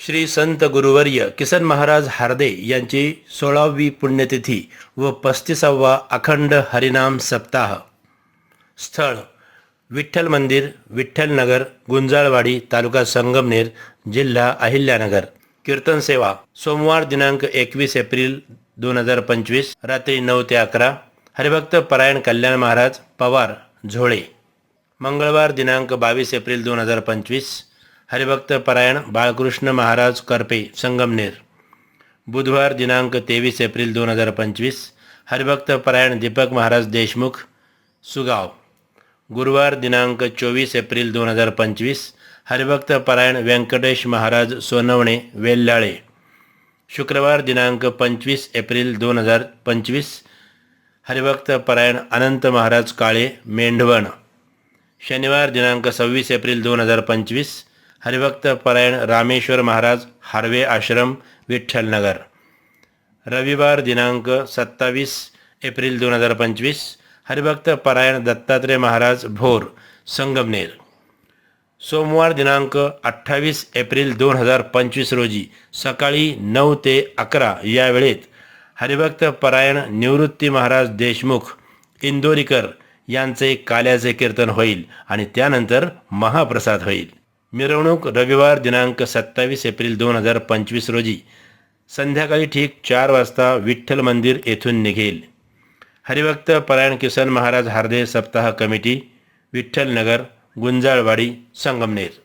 श्री संत गुरुवर्य किसन महाराज हार्दे यांची सोळावी पुण्यतिथी व पस्तीसावा अखंड हरिनाम सप्ताह. स्थळ विठ्ठल मंदिर विठ्ठलनगर गुंजाळवाडी तालुका संगमनेर जिल्हा अहिल्यानगर. कीर्तन सेवा सोमवार दिनांक एकवीस एप्रिल दोन हजार पंचवीस रात्री नऊ ते अकरा. हरिभक्त परायण कल्याण महाराज पवार झोळे. मंगळवार दिनांक बावीस एप्रिल दोन हजार पंचवीस. हरिभक्त परायण बाळकृष्ण महाराज करपे संगमनेर. बुधवार दिनांक तेवीस एप्रिल दोन हजार पंचवीस हरिभक्त परायण दीपक महाराज देशमुख सुगाव. गुरुवार दिनांक चोवीस एप्रिल दोन हजार पंचवीस हरिभक्त परायण व्यंकटेश महाराज सोनवणे वेल्लाळे. शुक्रवार दिनांक पंचवीस एप्रिल दोन हजार पंचवीस हरिभक्त परायण अनंत महाराज काळे मेंढवण. शनिवार दिनांक सव्वीस एप्रिल दोन हजार पंचवीस हरिभक्त परायण रामेश्वर महाराज हार्वे आश्रम विठ्ठलनगर. रविवार दिनांक सत्तावीस एप्रिल दोन हजार पंचवीस हरिभक्त परायण दत्तात्रय महाराज भोर संगमनेर. सोमवार दिनांक अठ्ठावीस एप्रिल दोन हजार पंचवीस रोजी सकाळी नऊ ते अकरा या वेळेत हरिभक्त परायण निवृत्ती महाराज देशमुख इंदोरीकर यांचे काल्याचे कीर्तन होईल आणि त्यानंतर महाप्रसाद होईल. मिरवणूक रविवार दिनांक सत्तावीस एप्रिल दोन हजार पंचवीस रोजी. संध्याकाळी ठीक चार वाजता विठ्ठल मंदिर येथून निघेल. हरिभक्त परायण किसन महाराज हार्दे सप्ताह कमिटी विठ्ठलनगर गुंजाळवाडी संगमनेर.